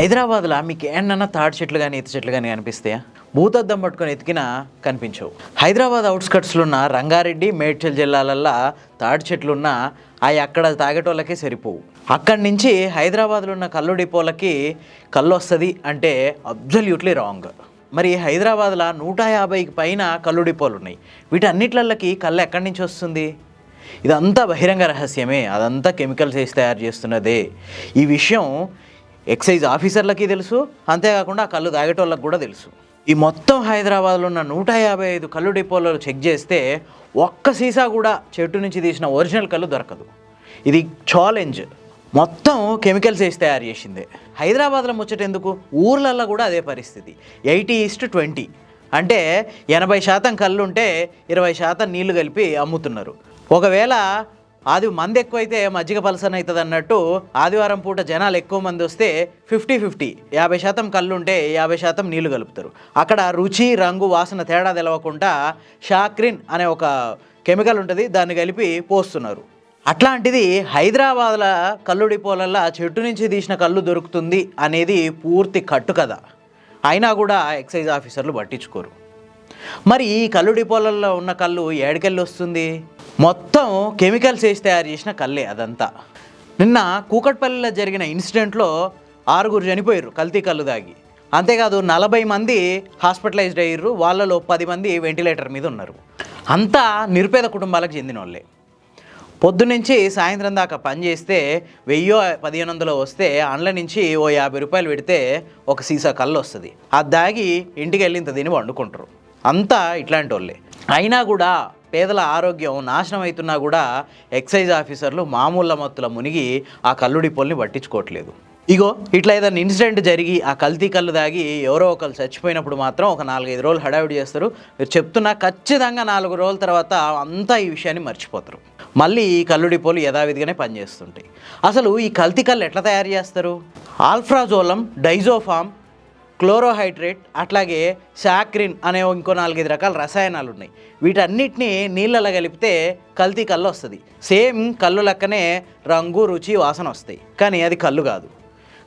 హైదరాబాద్లో మీకు ఏమన్నా తాడి చెట్లు కానీ ఈత చెట్లు కానీ కనిపిస్తాయా భూతద్దం పట్టుకొని ఎతికినా కనిపించవు. హైదరాబాద్ అవుట్స్కట్స్లో ఉన్న రంగారెడ్డి మేడ్చల్ జిల్లాలల్లో తాడి చెట్లు ఉన్న అవి అక్కడ తాగేటోళ్ళకే సరిపోవు. అక్కడి నుంచి హైదరాబాద్లో ఉన్న కళ్ళు డిపోలకి కళ్ళు వస్తుంది అంటే అబ్జల్యూట్లీ రాంగ్. మరి హైదరాబాద్లో నూట యాభైకి పైన కళ్ళు డిపోలు ఉన్నాయి వీటన్నిట్లకి కళ్ళు ఎక్కడి నుంచి వస్తుంది? ఇదంతా బహిరంగ రహస్యమే. అదంతా కెమికల్స్ వేసి తయారు చేస్తున్నదే. ఈ విషయం ఎక్సైజ్ ఆఫీసర్లకి తెలుసు అంతేకాకుండా ఆ కళ్ళు తాగేటోళ్ళకి కూడా తెలుసు. ఈ మొత్తం హైదరాబాద్లో ఉన్న నూట యాభై ఐదు కళ్ళు డిపోలలో చెక్ చేస్తే ఒక్క సీసా కూడా చెట్టు నుంచి తీసిన ఒరిజినల్ కళ్ళు దొరకదు. ఇది ఛాలెంజ్ మొత్తం కెమికల్స్ వేసి తయారు చేసిందే. హైదరాబాద్లో ముచ్చట ఎందుకు? ఊర్లల్లో కూడా అదే పరిస్థితి. Eighty is to twenty. అంటే ఎనభై శాతం కళ్ళు ఉంటే ఇరవై శాతం నీళ్ళు కలిపి అమ్ముతున్నారు. ఒకవేళ అది మంది ఎక్కువైతే మజ్జిగ పలసన అవుతుంది అన్నట్టు ఆదివారం పూట జనాలు ఎక్కువ మంది వస్తే ఫిఫ్టీ ఫిఫ్టీ యాభై శాతం కళ్ళు ఉంటే యాభై శాతం నీళ్ళు కలుపుతారు. అక్కడ రుచి రంగు వాసన తేడా తెలవకుండా షాక్రిన్ అనే ఒక కెమికల్ ఉంటుంది దాన్ని కలిపి పోస్తున్నారు. అట్లాంటిది హైదరాబాద్ల కళ్ళు డిపోలల్లో చెట్టు నుంచి తీసిన కళ్ళు దొరుకుతుంది అనేది పూర్తి కట్టు కదా అయినా కూడా ఎక్సైజ్ ఆఫీసర్లు పట్టించుకోరు. మరి ఈ కళ్ళు డిపోలలో ఉన్న కళ్ళు ఏడికెళ్ళి వస్తుంది? మొత్తం కెమికల్స్ వేసి తయారు చేసిన కళ్ళే అదంతా. నిన్న కూకట్పల్లిలో జరిగిన ఇన్సిడెంట్లో ఆరుగురు చనిపోయారు కల్తీ కళ్ళు దాగి. అంతేకాదు నలభై మంది హాస్పిటలైజ్డ్ అయ్యారు వాళ్ళలో పది మంది వెంటిలేటర్ మీద ఉన్నారు. అంతా నిరుపేద కుటుంబాలకు చెందిన వాళ్ళే పొద్దునుంచి సాయంత్రం దాకా పని చేస్తే వెయ్యో పదిహేను వందలు వస్తే అండ్ల నుంచి ఓ యాభై రూపాయలు పెడితే ఒక సీసా కళ్ళు వస్తుంది. అది దాగి ఇంటికి వెళ్ళి ఇంత తిని వండుకుంటారు. అంతా ఇట్లాంటి వాళ్ళే అయినా కూడా పేదల ఆరోగ్యం నాశనం అవుతున్నా కూడా ఎక్సైజ్ ఆఫీసర్లు మామూలు మత్తుల మునిగి ఆ కల్లుడి పొల్ని పట్టించుకోవట్లేదు. ఇగో ఇట్లా ఏదైనా ఇన్సిడెంట్ జరిగి ఆ కల్తీ కళ్ళు దాగి ఎవరో ఒకరు చచ్చిపోయినప్పుడు మాత్రం ఒక నాలుగైదు రోజులు హడావిడి చేస్తారు. మీరు చెప్తున్నా ఖచ్చితంగా నాలుగు రోజుల తర్వాత అంతా ఈ విషయాన్ని మర్చిపోతారు. మళ్ళీ ఈ కల్లుడి పోలు యథావిధిగానే పనిచేస్తుంటాయి. అసలు ఈ కల్తీ కళ్ళు ఎట్లా తయారు చేస్తారు? ఆల్ఫ్రాజోలం డైజోఫామ్ క్లోరోహైడ్రేట్ అట్లాగే శాక్రిన్ అనే ఇంకో నాలుగైదు రకాల రసాయనాలు ఉన్నాయి వీటన్నిటిని నీళ్ళలో కలిపితే కల్తీ కళ్ళు వస్తుంది. సేమ్ కళ్ళు లెక్కనే రంగు రుచి వాసన వస్తాయి. కానీ అది కళ్ళు కాదు.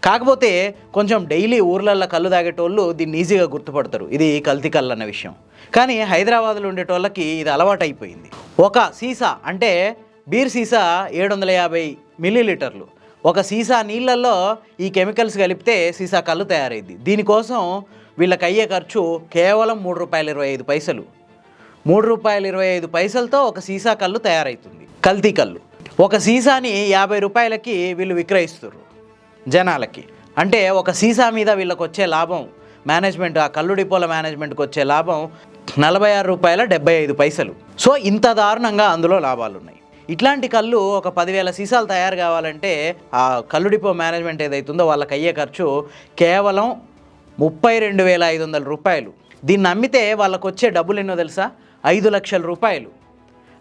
కాకపోతే కొంచెం డైలీ ఊర్లల్లో కళ్ళు తాగేటోళ్ళు దీన్ని ఈజీగా గుర్తుపడతారు. ఇది కల్తీ కళ్ళు అన్న విషయం. కానీ హైదరాబాద్లో ఉండేటోళ్ళకి ఇది అలవాటు అయిపోయింది ఒక సీసా అంటే బీర్ సీసా ఏడు వందల యాభై మిల్లీలీటర్లు. ఒక సీసా నీళ్ళల్లో ఈ కెమికల్స్ కలిపితే సీసా కళ్ళు తయారైంది దీనికోసం వీళ్ళకి అయ్యే ఖర్చు కేవలం మూడు రూపాయల ఇరవై ఐదు పైసలు. మూడు రూపాయల ఇరవై ఐదు పైసలతో ఒక సీసా కళ్ళు తయారవుతుంది కల్తీ కళ్ళు. ఒక సీసాని యాభై రూపాయలకి వీళ్ళు విక్రయిస్తారు జనాలకి. అంటే ఒక సీసా మీద వీళ్ళకి వచ్చే లాభం మేనేజ్మెంట్ ఆ కళ్ళు డిపోల మేనేజ్మెంట్కి వచ్చే లాభం నలభై ఆరు రూపాయల డెబ్బై ఐదు పైసలు. సో ఇంత దారుణంగా అందులో లాభాలు ఉన్నాయి ఇట్లాంటి కళ్ళు ఒక పదివేల సీసాలు తయారు కావాలంటే ఆ కళ్ళు డిపో మేనేజ్మెంట్ ఏదైతుందో వాళ్ళకి అయ్యే ఖర్చు కేవలం ముప్పై రెండు వేల ఐదు వందల రూపాయలు. దీన్ని అమ్మితే వాళ్ళకు వచ్చే డబ్బులు ఎన్నో తెలుసా? ఐదు లక్షల రూపాయలు.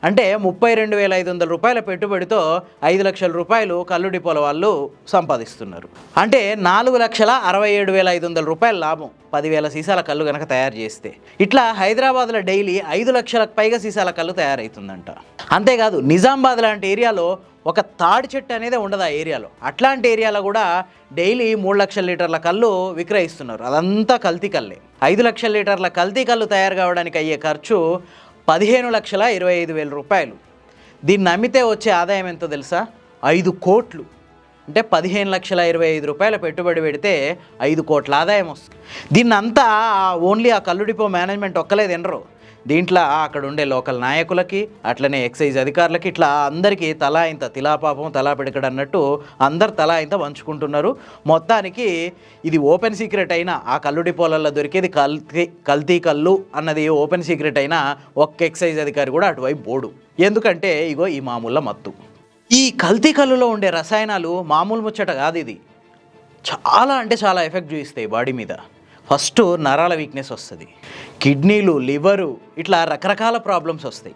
అంటే ముప్పై రెండు వేల ఐదు వందల రూపాయల పెట్టుబడితో ఐదు లక్షల రూపాయలు కల్లు డిపోల వాళ్ళు సంపాదిస్తున్నారు. అంటే నాలుగు లక్షల అరవై ఏడు వేల ఐదు వందల రూపాయల లాభం పదివేల సీసాల కళ్ళు కనుక తయారు చేస్తే. ఇట్లా హైదరాబాద్లో డైలీ ఐదు లక్షలకు పైగా సీసాల కళ్ళు తయారవుతుందంట అంతేకాదు నిజామాబాద్ లాంటి ఏరియాలో ఒక తాడి చెట్టు అనేది ఉండదు ఆ ఏరియాలో. అట్లాంటి ఏరియాలో కూడా డైలీ మూడు లక్షల లీటర్ల కళ్ళు విక్రయిస్తున్నారు. అదంతా కల్తీ కల్లే. ఐదు లక్షల లీటర్ల కల్తీ కళ్ళు తయారు కావడానికి అయ్యే ఖర్చు పదిహేను లక్షల ఇరవై ఐదు వేల రూపాయలు. దీన్ని అమ్మితే వచ్చే ఆదాయం ఎంతో తెలుసా? ఐదు కోట్లు. అంటే పదిహేను లక్షల ఇరవై ఐదు రూపాయల పెట్టుబడి పెడితే ఐదు కోట్ల ఆదాయం వస్తుంది. దీన్ని అంతా ఓన్లీ ఆ కల్లుడిపో మేనేజ్మెంట్ ఒక్కలే తినరు. దీంట్లో అక్కడ ఉండే లోకల్ నాయకులకి అట్లనే ఎక్సైజ్ అధికారులకి ఇట్లా అందరికీ తలా ఇంత తిలాపాపం తలా పిడకడు అన్నట్టు అందరు తలా ఇంత పంచుకుంటున్నారు. మొత్తానికి ఇది ఓపెన్ సీక్రెట్ అయినా ఆ కల్లు డిపోలలో దొరికేది కల్తీ కల్తీ కళ్ళు అన్నది ఓపెన్ సీక్రెట్ అయినా ఒక్క ఎక్సైజ్ అధికారి కూడా అటువైపు బోడు ఎందుకంటే ఇగో ఈ మామూల మత్తు. ఈ కల్తీ కళ్ళులో ఉండే రసాయనాలు మామూలు ముచ్చట కాదు ఇది. చాలా అంటే చాలా ఎఫెక్ట్ చూపిస్తాయి బాడీ మీద. ఫస్ట్ నరాల వీక్నెస్ వస్తుంది. కిడ్నీలు లివరు ఇట్లా రకరకాల ప్రాబ్లమ్స్ వస్తాయి.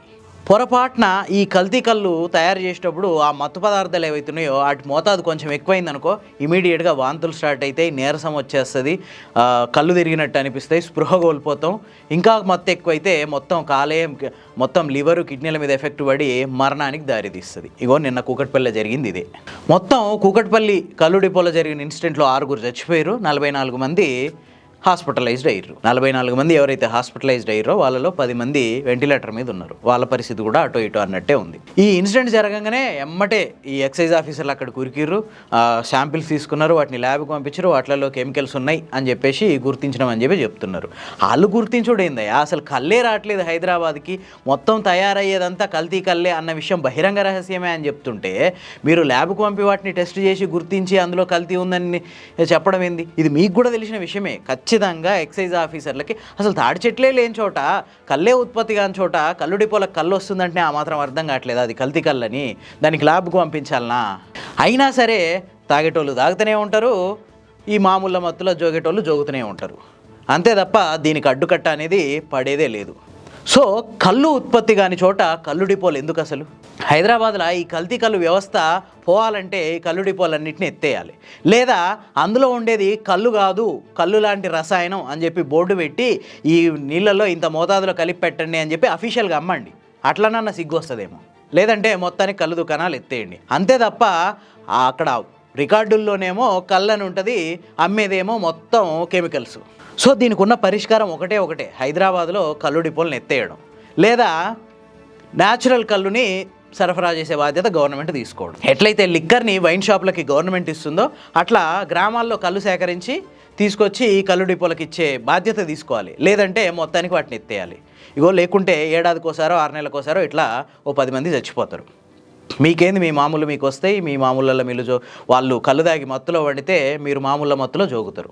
పొరపాటున ఈ కల్తీ కళ్ళు తయారు చేసేటప్పుడు ఆ మత్తు పదార్థాలు ఏవైతున్నాయో వాటి మోతాదు కొంచెం ఎక్కువైందనుకో ఇమీడియట్గా వాంతులు స్టార్ట్ అవుతాయి నీరసం వచ్చేస్తుంది కళ్ళు తిరిగినట్టు అనిపిస్తాయి స్పృహ కోల్పోతాం. ఇంకా మత్తు ఎక్కువైతే మొత్తం కాలేయం మొత్తం లివరు కిడ్నీల మీద ఎఫెక్ట్ పడి మరణానికి దారితీస్తుంది. ఇగో నిన్న కూకట్పల్లి జరిగింది ఇదే. మొత్తం కూకట్పల్లి కళ్ళు డిపోలో జరిగిన ఇన్సిడెంట్లో ఆరుగురు చచ్చిపోయారు. నలభై నాలుగు మంది హాస్పిటలైజ్డ్ అయ్యారు నలభై నాలుగు మంది ఎవరైతే హాస్పిటలైజ్డ్ అయ్యారో వాళ్ళలో పది మంది వెంటిలేటర్ మీద ఉన్నారు. వాళ్ళ పరిస్థితి కూడా అటో ఇటో అన్నట్టే ఉంది. ఈ ఇన్సిడెంట్ జరగంగానే ఎమ్మటే ఈ ఎక్సైజ్ ఆఫీసర్లు అక్కడ కురికిర్రు. శాంపిల్స్ తీసుకున్నారు వాటిని ల్యాబ్కి పంపించారు వాటిలలో కెమికల్స్ ఉన్నాయి అని చెప్పేసి గుర్తించడం అని చెప్పి చెప్తున్నారు. వాళ్ళు గుర్తించుడు ఏందయ్యా అసలు కళ్ళే రావట్లేదు హైదరాబాద్కి. మొత్తం తయారయ్యేదంతా కల్తీ కళ్ళే అన్న విషయం బహిరంగ రహస్యమే అని చెప్తుంటే మీరు ల్యాబ్కు పంపి వాటిని టెస్ట్ చేసి గుర్తించి అందులో కల్తీ ఉందని చెప్పడం ఏంది? ఇది మీకు కూడా తెలిసిన విషయమే. ఖచ్చితంగా ఎక్సైజ్ ఆఫీసర్లకి అసలు తాడి చెట్లే లేని చోట కళ్ళే ఉత్పత్తి కాని చోట కళ్ళు డిపోలకు కళ్ళు వస్తుందంటే ఆ మాత్రం అర్థం కావట్లేదు. అది కల్తీ కళ్ళని దానికి ల్యాబ్కు పంపించాలనా? అయినా సరే తాగేటోళ్ళు తాగుతూనే ఉంటారు ఈ మామూలు మత్తులో జోగేటోళ్ళు జోగుతూనే ఉంటారు. అంతే తప్ప దీనికి అడ్డుకట్ట అనేది పడేదే లేదు. సో కళ్ళు ఉత్పత్తి కాని చోట కళ్ళు డిపోలు ఎందుకు అసలు? హైదరాబాద్లో ఈ కల్తీ కళ్ళు వ్యవస్థ పోవాలంటే ఈ కళ్ళు డిపోలన్నింటినీ ఎత్తేయాలి. లేదా అందులో ఉండేది కళ్ళు కాదు కళ్ళు లాంటి రసాయనం అని చెప్పి బోర్డు పెట్టి ఈ నీళ్ళల్లో ఇంత మోతాదులో కలిపి పెట్టండి అని చెప్పి అఫీషియల్గా అమ్మండి. అట్లనన్నా సిగ్గు వస్తుందేమో లేదంటే మొత్తానికి కళ్ళు దుకాణాలు ఎత్తేయండి. అంతే తప్ప అక్కడ రికార్డుల్లోనేమో కళ్ళని ఉంటుంది అమ్మేదేమో మొత్తం కెమికల్స్. సో దీనికి ఉన్న పరిష్కారం ఒకటే ఒకటే. హైదరాబాద్లో కళ్ళు డిపోలను ఎత్తేయడం. లేదా న్యాచురల్ కళ్ళుని సరఫరా చేసే బాధ్యత గవర్నమెంట్ తీసుకోవడం. ఎట్లయితే లిక్కర్ని వైన్ షాప్లకి గవర్నమెంట్ ఇస్తుందో అట్లా గ్రామాల్లో కళ్ళు సేకరించి తీసుకొచ్చి ఈ కళ్ళు డిపోలకు ఇచ్చే బాధ్యత తీసుకోవాలి. లేదంటే మొత్తానికి వాటిని ఎత్తేయాలి. ఇగో లేకుంటే ఏడాదికోసారో ఆరు నెలలకోసారో ఇట్లా ఓ పది మంది చచ్చిపోతారు. మీకేంది? మీ మామూలు మీకు వస్తాయి. మీ మామూలలో మీరు జో వాళ్ళు కళ్ళు దాగి మత్తులో వండితే మీరు మామూలు మత్తులో జోగుతారు.